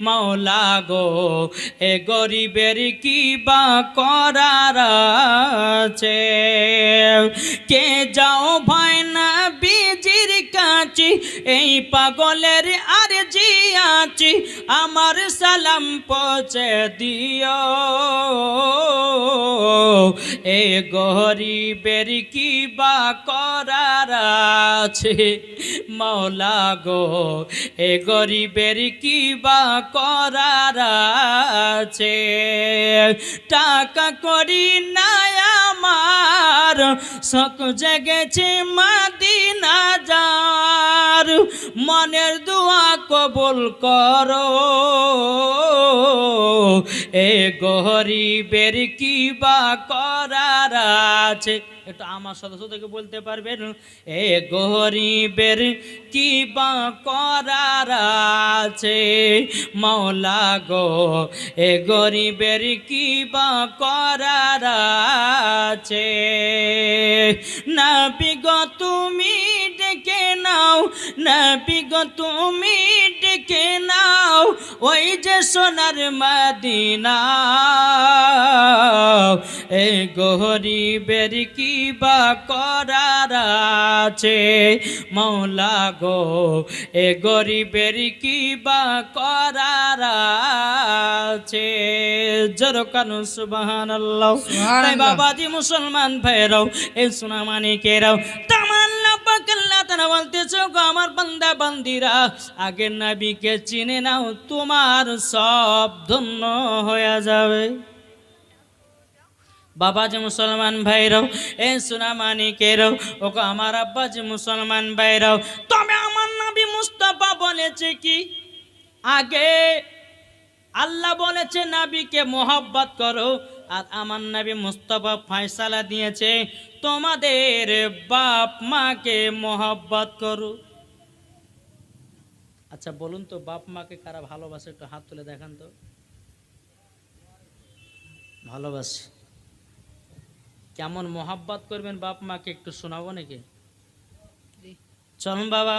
মাওলা গো, এ গরিবের কি বা করার আছে। কে যাও ভাই না বিজির কাছে এই পাগলের আর জি আছি আমার সালাম পচে দিও। এ গরিবের কি বা করার আছে। মাওলা গো, এ গরিবের কি বা করার আছে। টাকা করি না আমার শখ জেগেছে মাদিনা যার মনের দোয়া কবুল করো। এ গরিবের কি বা করার আছে? একটু আমার সদস্যদেরকে বলতে পারবেন? এ গরিবের কি বা করার আছে? মাওলা গো, এ গরিবের কি বা করার আছে। না বিগ তুমি ডেকে নাও না বিগ তুমি ডেকে নাও, ওই যে সোনার মদিনা। এ গরিবের কি বা করার আছে। মৌলা গো এ গরিবের কি বা করার আছে। জরকানু সুবহান বাবাজি মুসলমান ভাইরাও এই সোনামানিকেরাও তামান্না পাকাল্লা তারা বলতেছ গো আমার বান্দা বান্দিরা আগের নাবিকে চিনে নাও তোমার সব ধন্য হয়ে যাবে। বাবা যে মুসলমান ভাইরাও এ সুনামানিকেরাও ওকে আমার আব্বা যে মুসলমান ভাইরাও তবে আমার নবী মুস্তাফা বলেছে কি? আগে আল্লাহ বলেছে, নাবিকে মোহব্বত করো। আর আমার নবী মুস্তফা ফয়সালা দিয়েছে, তোমাদের বাপ মাকে মোহব্বত করো। আচ্ছা বলুন তো, বাপ মাকে কারা ভালোবাসে? একটু হাত তুলে দেখান তো। ভালোবাসে। কেমন মোহাব্বত করবেন বাপ মাকে একটু শোনাবো নাকি? চলুন বাবা।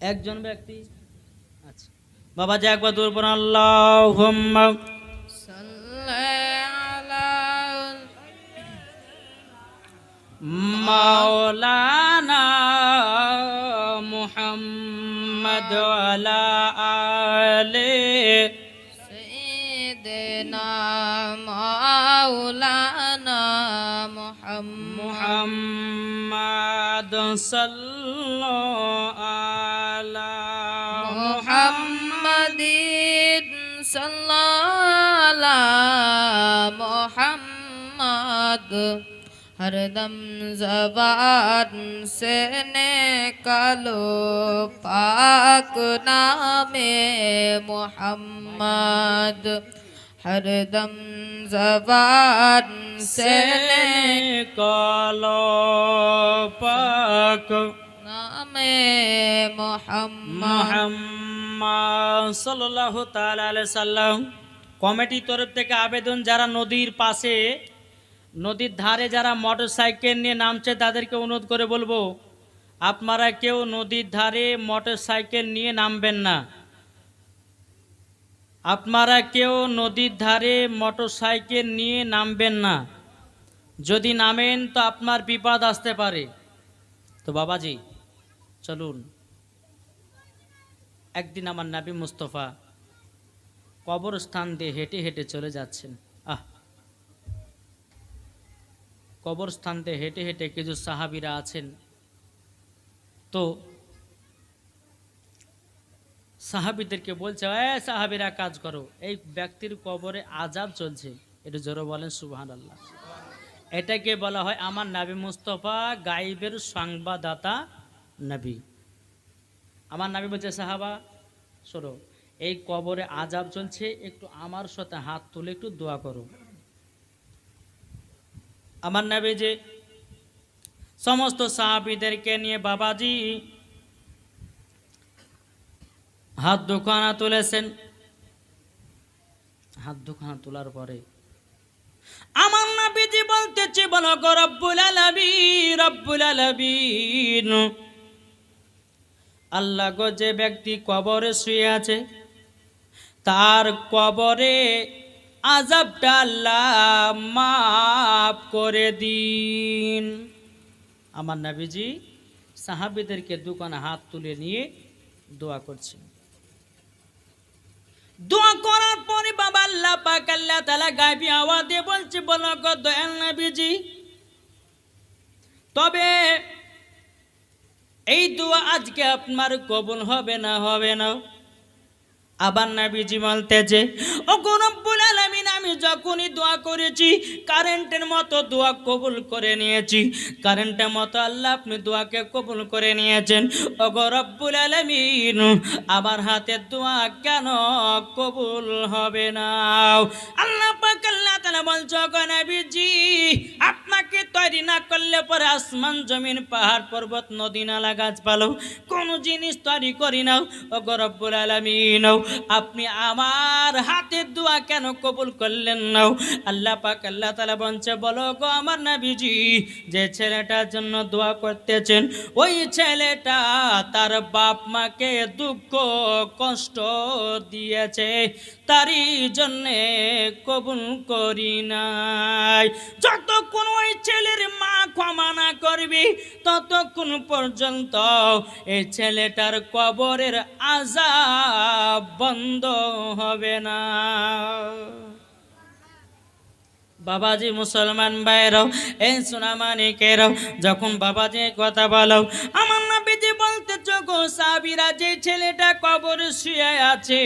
একজন ব্যক্তি। আচ্ছা। বাবা যে একবার দূর পড়ুন আল্লাহ মাওলানা মুহাম্মদ আলা আলে مولانا محمد محمد صلى على محمد صلى على محمد हरदम जबान से निकालो पाक नामे मोहम्मद हरदम जबान से কালো পাক नामे मोहम्मद মোহাম্মদ সাল্লাল্লাহু তাআলা আলাইহি সাল্লাম কমিটির তরফ থেকে আবেদন যারা নদীর পাশে নদীর ধারে যারা মোটর সাইকেল নিয়ে নামছে তাদেরকে অনুরোধ করে বলবো আপনারা কেউ নদীর ধারে মোটর সাইকেল নিয়ে নামবেন না আপনারা কেউ নদীর ধারে মোটর সাইকেল নিয়ে নামবেন না। যদি নামেন তো আপনার বিপদ আসতে পারে। তো বাবাজি, চলুন। একদিন আমার নাবি মুস্তফা কবরস্থান দিয়ে হেঁটে হেঁটে চলে যাচ্ছেন। আহ! কবরস্থান দিয়ে হেঁটে হেঁটে কিছু সাহাবিরা আছেন। তো সাহাবিদেরকে বলছে, এ সাহাবিরা কাজ করো। এই ব্যক্তির কবরে আজাব চলছে। এটা জোরে বলেন সুবহান আল্লাহ এটাকে বলা হয় আমার নাবি মুস্তফা গাইবের সংবাদদাতা নবী। আমার নাবি বলছে, সাহাবা, শোনো, এই কবরে আজাব চলছে, একটু আমার সাথে হাত তুলে একটু দোয়া করো। আমার নাবি যে, সমস্ত সাহাবিদেরকে নিয়ে বাবাজি হাত দুখানা তুলেছেন। হাত দুখানা তোলার পরে আমার নাবিজি বলতেছে, বলো গো রব্বুল রব্বুল আল্লাহ গো, যে ব্যক্তি কবরে শুয়ে আছে, তার কবরে আজাবটা আল্লাহ মাফ করে দিন। আমার নাবিজি সাহাবিদেরকে দোকানে হাত তুলে নিয়ে দোয়া করছেন। দোয়া করার পরে বাবা আল্লাহ পাক আল্লাহ তালা গাইবি আওয়াজে বলছে, বলো দয়াল নবীজি। তবে এই দোয়া আজকে আপনার কবুল হবে না হবে না। আবার নাবিজি বলতেছে ও গরব্বুল আলামিন, আমি যখনই দোয়া করেছি, কারেন্টের মতো দোয়া কবুল করে নিয়েছি। কারেন্টের মতো আল্লাহ আপনি দোয়াকে কবুল করে নিয়েছেন। ও গরব্বুল আলামিন, আমার হাতের দোয়া কেন কবুল হবে না? আল্লাহ পাক আল্লাহ বলছো গো নবীজি, আপনাকে তৈরি না করলে পরে আসমান, জমিন, পাহাড়, পর্বত, নদী, নালা, গাছপালা, কোন জিনিস তৈরি করি নাও ও গরব্বুল আলামিন আপনি আমার হাতের দোয়া কেন কবুল করলেন না? আল্লাহ পাক, আল্লাহ তালা বলছে, বলো গো আমার নবীজি, যে ছেলেটার জন্য দোয়া করতেছেন, ওই ছেলেটা তার বাপ মাকে দুঃখ, কষ্ট দিয়েছে, তারই জন্যে কবুল করি নাই। যতক্ষণ ওই ছেলের মা ক্ষমা না করবি, ততক্ষণ পর্যন্ত এই ছেলেটার কবরের আজাব বন্ধ হবে না। বাবাজি মুসলমান ভাইরাও এই সোনামানিকেরাও, যখন বাবাজি কথা বলো, আমার নবীজি বলতে চোখো সাবিরা যে ছেলেটা কবর শুয়ে আছে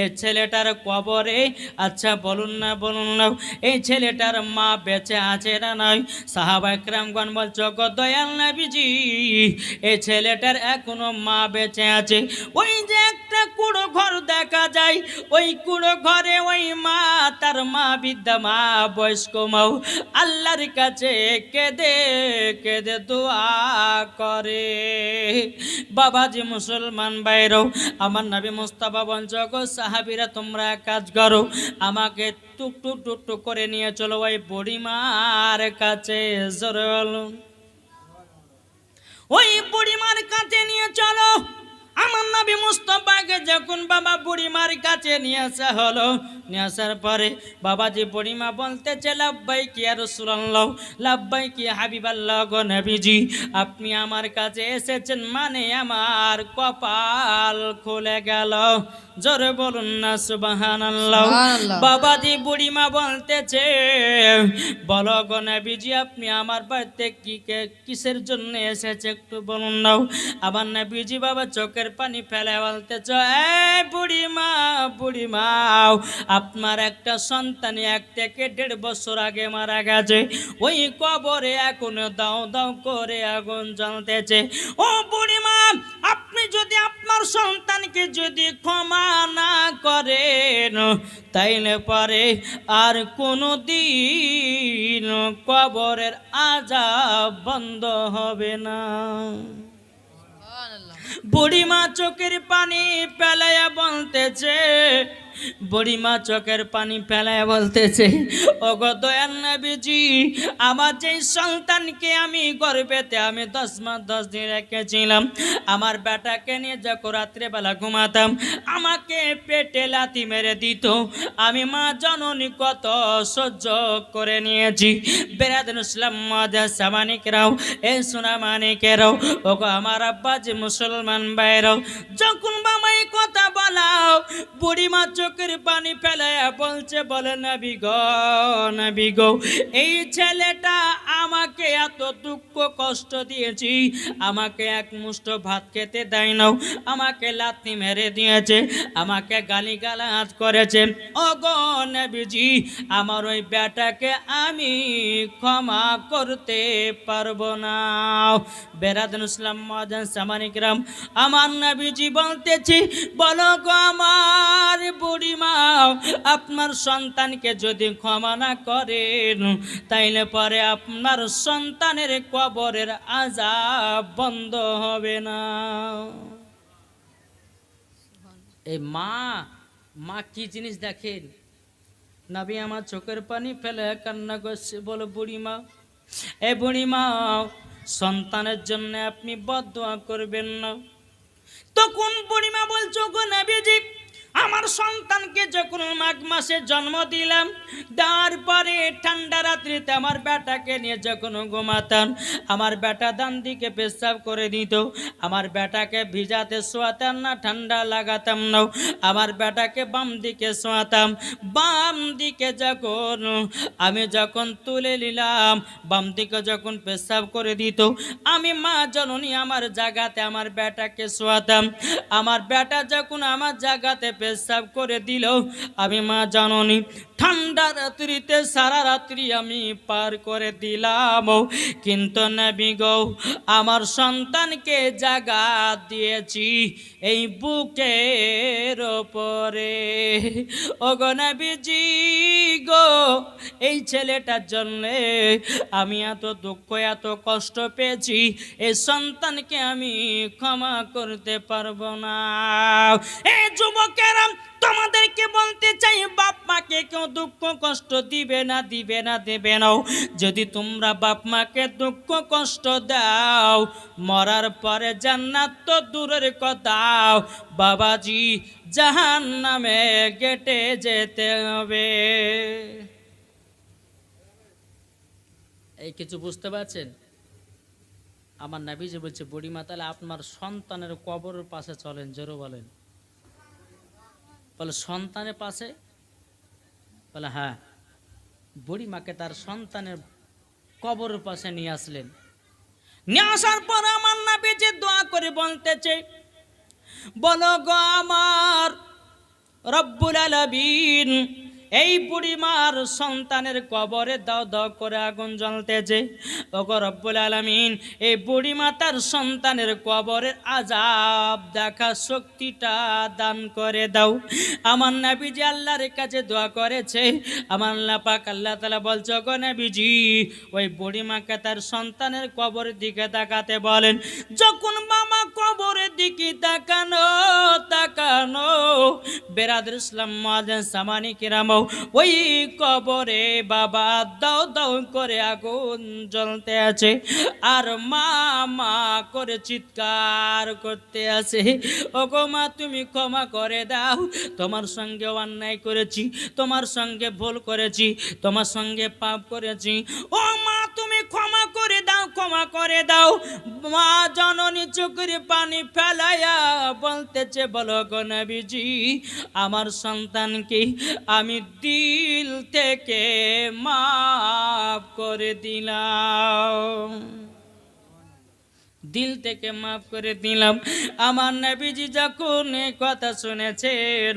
এই ছেলেটার কবরে আচ্ছা বলুন না বলুন না, এই ছেলেটার মা বেঁচে আছে না নয় সাহাবা একরামগণ বলছো, গো দয়াল নবীজি এই ছেলেটার এখনও মা বেঁচে আছে। ওই যে একটা কুড়ো ঘর দেখা যায়। ওই কুড়ো ঘরে ওই মা, তার মা বিদ্যা, মা বয়স্ক মাও। আল্লাহর কাছে কেঁদে কেঁদে দোয়া করে। বাবাজি মুসলমান বাইরেও আমার নবী মুস্তাফা বঞ্চক সাহাবিরা তোমরা কাজ করো, আমাকে টুক টুক টুক টুক করে নিয়ে চলো ওই বুড়িমার কাছে, জোরে বলুন। ওই বুড়িমার কাছে নিয়ে চলো, আমার নবী মুস্তফাকে যখন বাবা বুড়িমার কাছে নিয়ে আসা হলো, নিয়ে আসার পরে বাবাজি বুড়িমা বলতেছে লাভবাই কি আর সুরল্লাহ লাভবাই কি হাবিবাল্লাহ নবীজি, আপনি আমার কাছে এসেছেন মানে আমার কপাল খুলে গেল। জোরে বলুন না সুবহানাল্লাহ। বাবাজি বুড়িমা বলতেছে বলো গো নবীজি আপনি আমার বাড়িতে কি কে- কিসের জন্য এসেছে একটু বলুন নাও। আমার নবীজি বাবা চোখের পানি ফেলে বলতেছ এই বুড়িমা বুড়িমা আপনার একটা সন্তান এক থেকে দেড় বছর আগে মারা গেছে। ওই কবরে এখন দাও দাও করে আগুন জ্বলতেছে। ও বুড়িমা আপনার সন্তানকে যদি ক্ষমা না করেন তাইলে পরে আর কোনো দিন কবরের আজাব বন্ধ হবে না। বুড়িমা চোখের পানি পেলাইয়া বলতেছে বুড়িমা চোখের পানি ফেলায় বলতেছে ও গো নবীজি, আমার যে সন্তানকে আমি গর্বেতে আমি দশ মাস দশ দিন রেখেছিলাম, আমার বেটাকে নিয়ে যখন রাত্রেবেলা ঘুমাতাম, আমাকে পেটে লাথি মেরে দিত। আমি মা জননী কত সহ্য করে নিয়েছি। বেরাদিন ইসলাম মজা সামানিকরাও এ সোনা মানিকেরাও ও গো আমার আব্বা যে মুসলমান বাইরাও যখন বাবা এই কথা বলাও। বুড়িমা চোখের পানি ফেলায় বলছে, বলে নবী গো নবী গো, এই ছেলেটা আমাকে এত দুঃখ কষ্ট দিয়েছি। আমাকে এক মুষ্ট ভাত খেতে দেয় নাও। আমাকে লাথি মেরে দিয়েছে। আমাকে গালি গালাজ করেছে। ও নবীজি, আমার ওই বেটাকে আমি ক্ষমা করতে পারব না। বেরাদন ইসলাম মজান সামানিকরাম আমার নবীজি বলতেছি বলো গো আমার বুড়িমা, আপনার সন্তানকে যদি ক্ষমা না করেন, তাইলে পরে আপনার সন্তানের কবরের আজাব বন্ধ হবে না। এই মা মা কি জিনিস দেখেন? নবী আমার চোখের পানি ফেলে কান্না করছে, বলো বুড়িমা, এ বুড়িমা, সন্তানের জন্য আপনি বদোয়া করবেন না। তখন পরিমা বলছো গো নবীজি আমার সন্তানকে যখন মাঘ মাসে জন্ম দিলাম তারপরে ঠান্ডা রাত্রিতে আমার বেটাকে নিয়ে যখন ঘুমাতাম, আমার বেটা দান দিকে পেশাব করে দিত আমার বেটাকে ভিজাতে শোয়াতাম না, ঠান্ডা লাগাতাম না। আমার বেটাকে বাম দিকে শোয়াতাম। বাম দিকে যখন আমি যখন তুলে নিলাম, বাম দিকে যখন পেশাব করে দিত, আমি মা জননী আমার জায়গাতে আমার বেটাকে শোয়াতাম। আমার বেটা যখন আমার জায়গাতে পেশাব করে দিল, আমি মা জননী ঠান্ডা রাত্রিতে, সারা রাত্রি আমি পার করে দিলাম। কিন্তু নবী গো, আমার সন্তানকে জাগা দিয়েছি এই বুকের ওপরে। ও গো নবীজি গো, এই ছেলেটার জন্যে আমি এত দুঃখ, এত কষ্ট পেয়েছি এই সন্তানকে আমি ক্ষমা করতে পারব না। এই যুবকেরা তোমাদেরকে বলতে চাই বাপ মাকে কেউ দুঃখ কষ্ট দিবে না দিবে না, দেবে না। যদি তোমরা বাপ মাকে দুঃখ কষ্ট দাও, মরার পরে জান্নাত তো দূরের কথা। বাবাজি জাহান নামে গেটে যেতে হবে। এই কিছু বুঝতে পারছেন? আমার নাবিজি বলছে, বুড়িমা, তাহলে আপনার সন্তানের কবরের পাশে চলেন, জোরো বলেন। বলে সন্তানের পাশে, বলে হ্যাঁ বুড়িমাকে তার সন্তানের কবরের পাশে নিয়ে আসলেন। নিয়ে আসার পর আমার নাবি যে দোয়া করে বলতেছে, বলো গো আমার রব্বুল আলামিন এই বুড়িমার সন্তানের কবরে দাও দাও করে আগুন জ্বলতেছে। রব্বুল আলামিন, এই বুড়িমা তার সন্তানের কবরের আজাব দেখা শক্তিটা দান করে দাও। আমার নাবিজি আল্লাহর কাছে দোয়া করেছে। আমার আল্লাহ পাক আল্লাহ তালা বলছো গো নাবিজি, ওই বুড়িমাকে তার সন্তানের কবরের দিকে তাকাতে বলেন, যখন মামা কবরের দিকে তাকানো তাকানো। বেরাদের ইসলাম মহাজন সামানি কিরাম, ওই কবরে বাবা দাও দাও করে আগুন জ্বলতে আছে, আর মা মা করে চিৎকার করতে আছে। ও গো মা, তুমি ক্ষমা করে দাও, তোমার সঙ্গে অন্যায় করেছি, তোমার সঙ্গে ভুল করেছি, তোমার সঙ্গে পাপ করেছি। ও মা ক্ষমা করে দাও। মা জননী চোখের পানি ফেলাইয়া বলতেছে, বলো গো আমার সন্তানকে আমি দিল থেকে মাফ করে দিলাম? দিল থেকে মাফ করে দিলাম। আমার নবীজি যখন কথা শুনেছেন,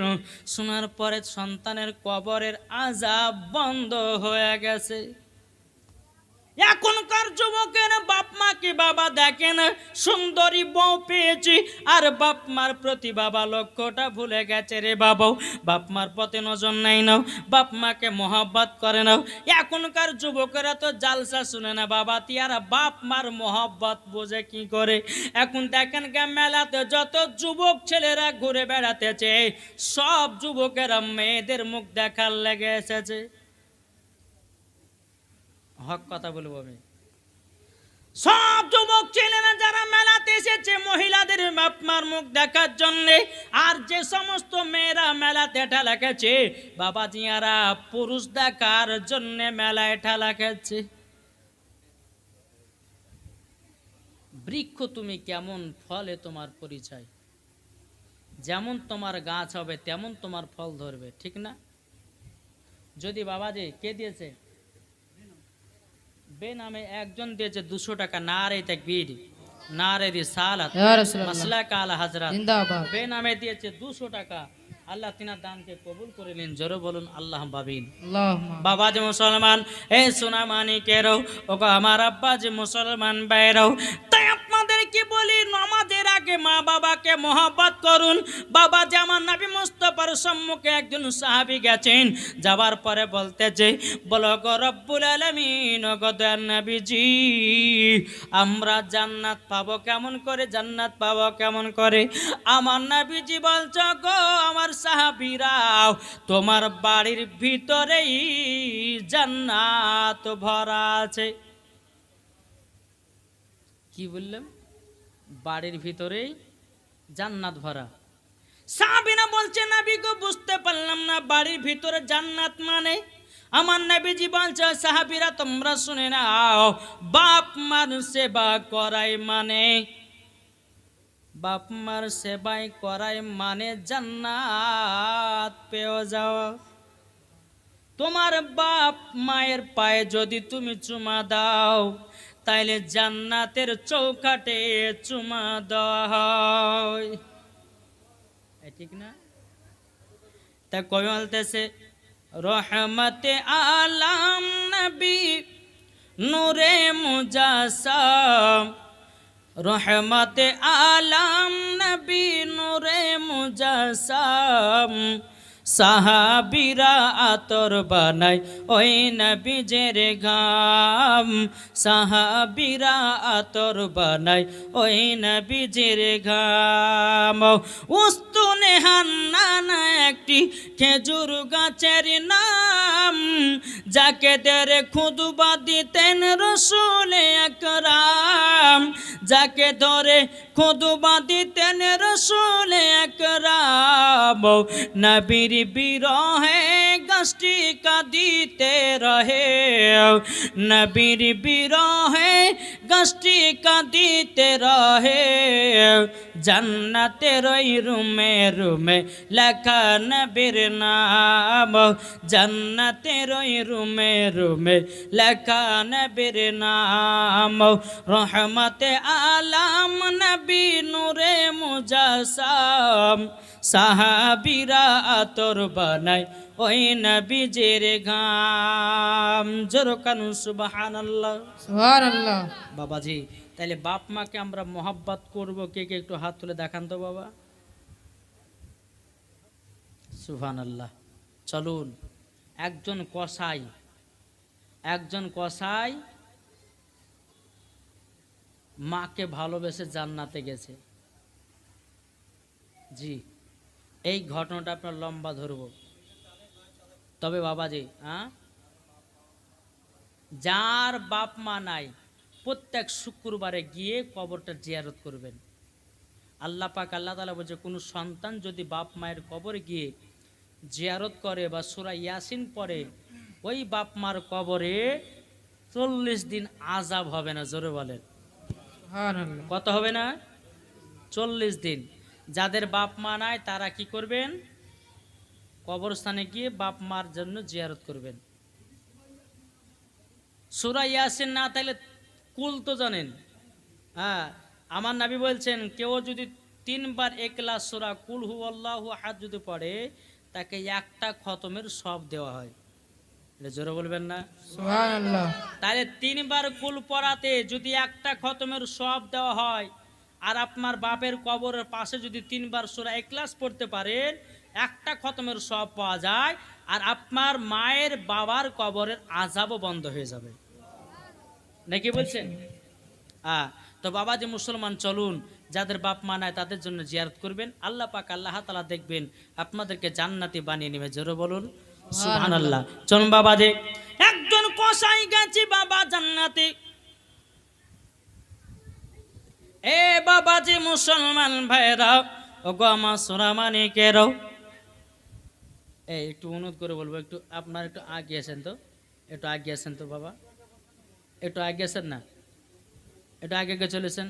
শোনার পরে সন্তানের কবরের আজাব বন্ধ হয়ে গেছে এখনকার যুবকের বাপ মাকে বাবা দেখেন, সুন্দরী বউ পেয়েছি। আর বাপ মার প্রতি বাবা লক্ষ্যটা ভুলে গেছে রে বাবা। বাপ মার পথে নজর নাই নাও, বাপ মাকে মহাব্বত করে নাও। এখনকার যুবকেরা তো জালসা শুনে না বাবা তিয়ারা বাপ মার মহাব্বত বোঝে কি করে? এখন দেখেন গে মেলাতে যত যুবক ছেলেরা ঘুরে বেড়াতেছে, সব যুবকেরা মেয়েদের মুখ দেখার লেগে এসেছে। হক কথা বলব আমি। সব যুবক ছেলেরা যারা মেলাতে এসেছে, মহিলাদের আপনার মুখ দেখার জন্য, আর যে সমস্ত মেয়েরা মেলাতে ঠেলা খেছে বাবা জিয়ারা, পুরুষ দেখার জন্য মেলায় ঠেলা খেছে বৃক্ষ তুমি কেমন ফলে তোমার পরিচয়? যেমন তোমার গাছ হবে, তেমন তোমার ফল ধরবে, ঠিক না? যদি বাবাজি কে দিয়েছে? বেনামে একজন দিয়েছে দুশো টাকা না রে তাকবীর না রে রিসালাত মাসলা কালা হাজরাত। জিন্দাবাদ। বেনামে দিয়েছে দুশো টাকা আল্লাহ তিনার দানকে কবুল করে নিন জোরে বলুন আল্লাহ বাবিন। বাবা যে মুসলমান এ সোনা মানিকেরও ওগো আমার আব্বা যে মুসলমান বাইরও নামাজের মা বাবাকে মহব্বত করুন। বাবা যে আমার নবী মুস্তফার সম্মুখে একজন সাহাবি গেছেন যাবার পরে বলতেছে বলো গো রব্বুল আলামিন নবীজি, আমরা জান্নাত পাবো কেমন করে? জান্নাত পাবো কেমন করে? আমার নবীজি বলছো, গো আমার সাহাবিরাও, তোমার বাড়ির ভিতরেই জান্নাত ভরা আছে। কি বললাম বাড়ির ভিতরেই জান্নাত ভরা। সাহাবিনা বলছে, নাবি গো, বুঝতে পারলাম না, বাড়ির ভিতরে জান্নাত মানে? আমার নবীজি বলছে, সাহাবিরা, তোমরা শুনে নাও, বাপ মার সেবা করাই মানে। বাপ মার সেবাই করাই মানে জান্নাত পেয়ে যাওয়া তোমার বাপ মায়ের পায়ে যদি তুমি চুমা দাও তাইলে জান্নাতের চৌকাটে চুমা দেওয়া হয়। ঠিক না? তা কবি বলতেছে, রহমতে আলাম নবী, নূরে মুজাসাম। রহমতে আলাম নবী, নূরে মুজাসাম। সাহাবিরা আতর বানাই ওই নবীজের ঘাম। সাহাবিরা আতর বানাই ওই নবীজের ঘাম। উস্তুনে হান্নানা একটি খেজুর গাছের নাম, যাকে দেরে খুদবা দিতেন রসুলে একরাম। যাকে ধরে খুদবা দিতেন রসুলে একরাম। নবীর বিরহে গাছটি কাঁদিতে রহে নবীর বিরহে গাছটি কাঁদিতে রহে জান্নাতের ওই রুমে রুমে লেখা নবীর নাম। জান্নাতের ওই রুমে রুমে লেখা নবীর নাম। রহমতে আলাম নবী নূরে মুজাসাম। সাহাবিরা আতর বানাই ওই নবীজের ঘাম জোরকানু সুবহানাল্লাহ। সুবহানাল্লাহ। বাবাজি তাহলে বাপ মাকে আমরা মোহাব্বত করব। কে কে একটু হাত তুলে দেখান তো বাবা। সুহান আল্লাহ চলুন একজন কসাই একজন কসাই মাকে ভালোবেসে জান্নাতে গেছে। জি এই ঘটনাটা আপনার লম্বা ধরব। তবে বাবাজি হ্যাঁ যার বাপ মা নাই প্রত্যেক শুক্রবারে গিয়ে কবরটা জিয়ারত করবেন। আল্লাহ পাক আল্লাহ তালা বলছে কোনো সন্তান যদি বাপ মায়ের কবরে গিয়ে জিয়ারত করে বা সুরা ইয়াসিন পরে ওই বাপ মার কবরে চল্লিশ দিন আজাব হবে না জোরে বলেন। কত হবে না? চল্লিশ দিন। যাদের বাপ মা নাই তারা কি করবেন? কবরস্থানে গিয়ে বাপ মার জন্য জিয়ারত করবেন। সুরা ইয়াসিন না তাইলে কুল তো জানেন। হ্যাঁ আমার নাবি বলছেন কেউ যদি তিনবার একলা সুরা কুল হু আল্লাহ হাত যদি পড়ে তাকে একটা খতমের সব দেওয়া হয়। এটা জোরে বলবেন না? তাহলে তিনবার কুল পড়াতে যদি একটা খতমের সব দেওয়া হয় আর আপনার বাপের কবরের পাশে যদি তিনবার সুরা একলাস পড়তে পারেন একটা খতমের সব পাওয়া যায় আর আপনার মায়ের বাবার কবরের আজাবও বন্ধ হয়ে যাবে। নাকি বলছেন? হ্যাঁ তো বাবা যে মুসলমান চলুন যাদের বাপ মা নাই তাদের জন্য জিয়ারত করবেন। আল্লাহ পাক আল্লাহ তালা দেখবেন আপনাদেরকে জান্নাতি বানিয়ে নেবে। জোরে বলুন সুবহান আল্লাহ চলুন বাবা যে একজন কসাই গেছি বাবা জান্নাতে। এ বাবা যে মুসলমান ভাইরা ও গো আমার সোনামানিকেরও এই, একটু অনুরোধ করে বলব, একটু আপনার একটু আগে আসেন তো। একটু আগে আসেন তো, বাবা। একটু আগে আসেন না? একটু আগে আগে চলেছেন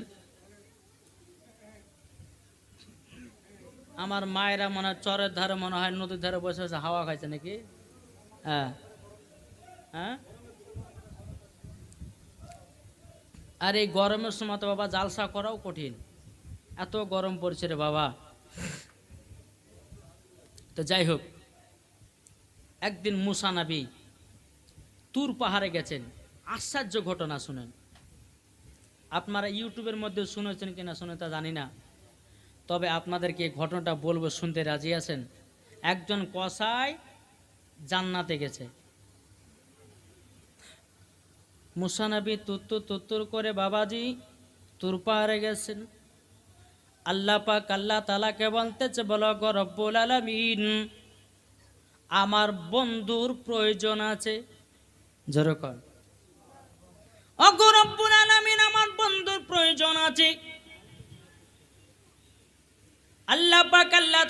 আমার মায়েরা মনে হয় চরের ধারে মনে হয় নদীর ধারে বসে বসে হাওয়া খাইছে নাকি? হ্যাঁ। হ্যাঁ? আর, এই গরমের সময় তো বাবা জালসা করাও কঠিন। এত গরম পড়ছে রে বাবা। তো যাই হোক একদিন মুসা নবী তুর পাহাড়ে গেছেন। আশ্চর্য ঘটনা শুনেন। আপনারা ইউটিউবের মধ্যে শুনেছেন কিনা শুনে তা জানি না। তবে আপনাদেরকে ঘটনাটা বলব, শুনতে রাজি আছেন? একজন কসাই জান্নাতে গেছে। মুসানবী তুত্তু তুত্তুর করে, বাবাজি, তুর পাহাড়ে গেছেন। আল্লাহ পাক আল্লাহ তালাকে বলতেছে, বলো গো রব্বুল আলামিন। আমার বন্ধুর প্রয়োজন আছে। যেরকম অগো রব্বুল আলামিন, আমার বন্ধুর প্রয়োজন আছে। আল্লাহ পাক আল্লাহ